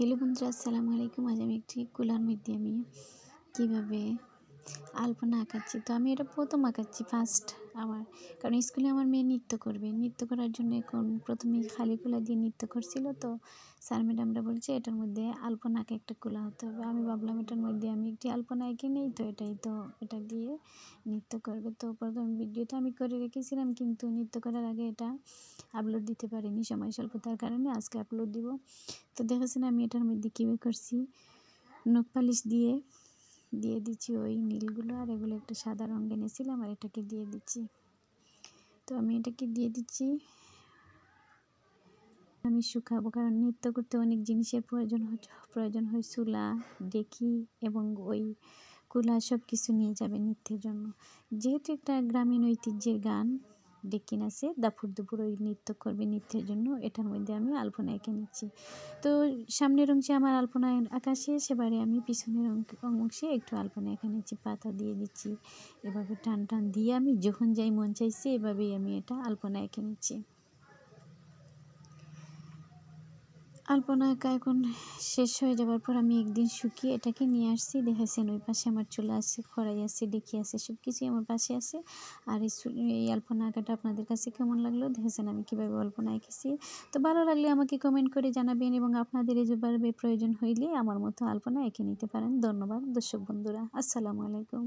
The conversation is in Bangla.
হ্যালো বন্ধুরা, আসসালামু আলাইকুম। আজ আমি একটি কুলার মধ্যে আমি কীভাবে আলপনা আঁকাচ্ছি। তো আমি এটা প্রথম আঁকাচ্ছি ফার্স্ট আমার। কারণ স্কুলে আমার মেয়ে নৃত্য করবে। নৃত্য করার জন্য এখন প্রথমে খালি কুলা দিয়ে নৃত্য করছিল তো স্যার, ম্যাডামরা বলছে, এটার মধ্যে আলপনা আঁকা একটা কুলা হতে হবে। আমি ভাবলাম, এটার মধ্যে আমি একটি আলপনা এঁকে নেই তো এটাই তো, এটা দিয়ে নৃত্য করবে। তো প্রথম ভিডিওটা আমি করে রেখেছিলাম, কিন্তু নৃত্য করার আগে এটা আপলোড দিতে পারিনি। সময় স্বল্পতার কারণে আজকে আপলোড দিব। তো দেখেছেন আমি এটার মধ্যে কীভাবে করছি? নখ পালিশ দিয়ে দিয়ে দিচ্ছি ওই নীলগুলো আর একটা সাদা রঙ এনেছিলাম আর এটাকে দিয়ে দিচ্ছি। তো আমি এটাকে দিয়ে দিচ্ছি। আমি শুকাবো কারণ নৃত্য করতে অনেক জিনিসের প্রয়োজন প্রয়োজন হয় চুলা, ডেকি এবং ওই কুলা সব কিছু নিয়ে যাবে নৃত্যের জন্য। যেহেতু একটা গ্রামীণ ঐতিহ্যের গান ডেকে আছে দাপুর দুপুর ওই নৃত্য করবে নৃত্যের জন্য, এটার মধ্যে আমি আলপনা এঁকে নিচ্ছি। তো সামনের অংশে আমার আলপনা আঁকা সেবারে আমি পিছনের অংশে একটু আলপনা এঁকে নিচ্ছি, পাতা দিয়ে দিচ্ছি, এভাবে টান টান দিয়ে আমি যখন যাই মন চাইছে এভাবেই আমি এটা আলপনা এঁকে নিচ্ছি। আলপনা আঁকা এখন শেষ হয়ে যাওয়ার পর আমি একদিন শুকিয়ে এটাকে নিয়ে আসছি। দেখাচ্ছেন ওই পাশে আমার চুলা আছে, খড়াই আছে, ডেকি আছে সব কিছুই আমার পাশে আছে। আর এই আলপনা আঁকাটা আপনাদের কাছে কেমন লাগল? দেখেছেন আমি কীভাবে আলপনা এঁকেছি। তো ভালো লাগলে আমাকে কমেন্ট করে জানাবেন এবং আপনাদের এই প্রয়োজন হইলে আমার মতো আলপনা এঁকে নিতে পারেন। ধন্যবাদ, দর্শক বন্ধুরা। আসসালামু আলাইকুম।